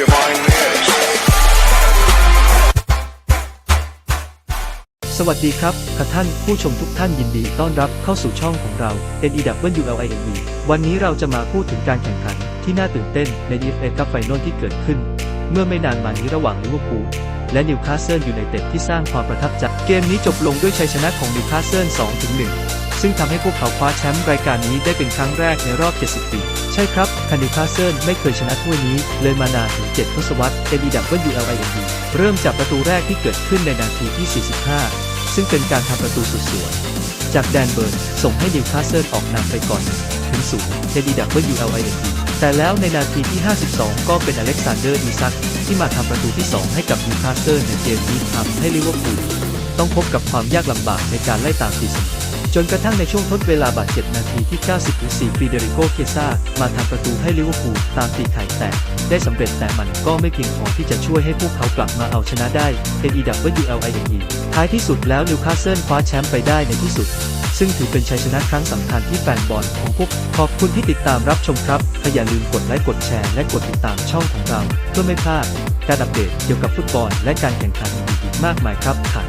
divine mix. สวัสดีครับค่ะท่านผู้ชมทุกท่านยินดีต้อนรับเข้าสู่ช่องของเรา NEWLINV วันนี้เราจะมาพูดถึงการแข่งขันที่น่าตื่นเต้นใน EFA Cup Final ที่เกิดขึ้น เมื่อไม่นานมานี้ระหว่างลิเวอร์พูลและนิวคาสเซิลอยูไนเต็ดที่สร้างความประทับใจ เกมนี้จบลงด้วยชัยชนะของนิวคาสเซิล2-1 ซึ่งทำให้พวกเขาคว้าแชมป์รายการนี้ได้เป็นครั้งแรกในรอบ 70 ปี ใช่ครับคานิคาเซิลไม่เคยชนะถ้วยนี้ เลยมานานถึง 7 ทศวรรษ NEWLINV เริ่มจากประตูแรกที่เกิดขึ้นในนาทีที่ 45 ซึ่งเป็นการทำประตูสุดสวย จากแดนเบิร์นส่งให้นิวคาสเซิลออกนำไปก่อนถึงศูนย์ NEWLINV แต่แล้วในนาทีที่ 52 ก็เป็นอเล็กซานเดอร์อีซักที่มาทำประตูที่ 2 ให้กับนิวคาสเซิลในเกมนี้ทำให้ลิเวอร์พูลต้องพบกับความยากลำบากในการไล่ตามตีเสมอ จนกระทั่งในช่วงทดเวลาบาดเจ็บนาทีที่ 90 4ฟีเดริโกเคซ่ามาทำประตูให้ลิเวอร์พูลตามตีไข่แตกได้สำเร็จแต่มันก็ไม่เพียงพอที่จะช่วยให้พวกเขากลับมาเอาชนะได้ NEWLINE ท้ายที่สุดแล้วนิวคาสเซิลคว้าแชมป์ไปได้ในที่สุด ซึ่งถือเป็นชัยชนะครั้งสำคัญที่แฟนบอลของพวกขอบคุณที่ติดตามรับชมครับและอย่าลืมกดไลค์กดแชร์และกดติดตามช่องของเรา เพื่อไม่พลาดการอัปเดตเกี่ยวกับฟุตบอลและการแข่งขันอีกมากมายครับค่ะ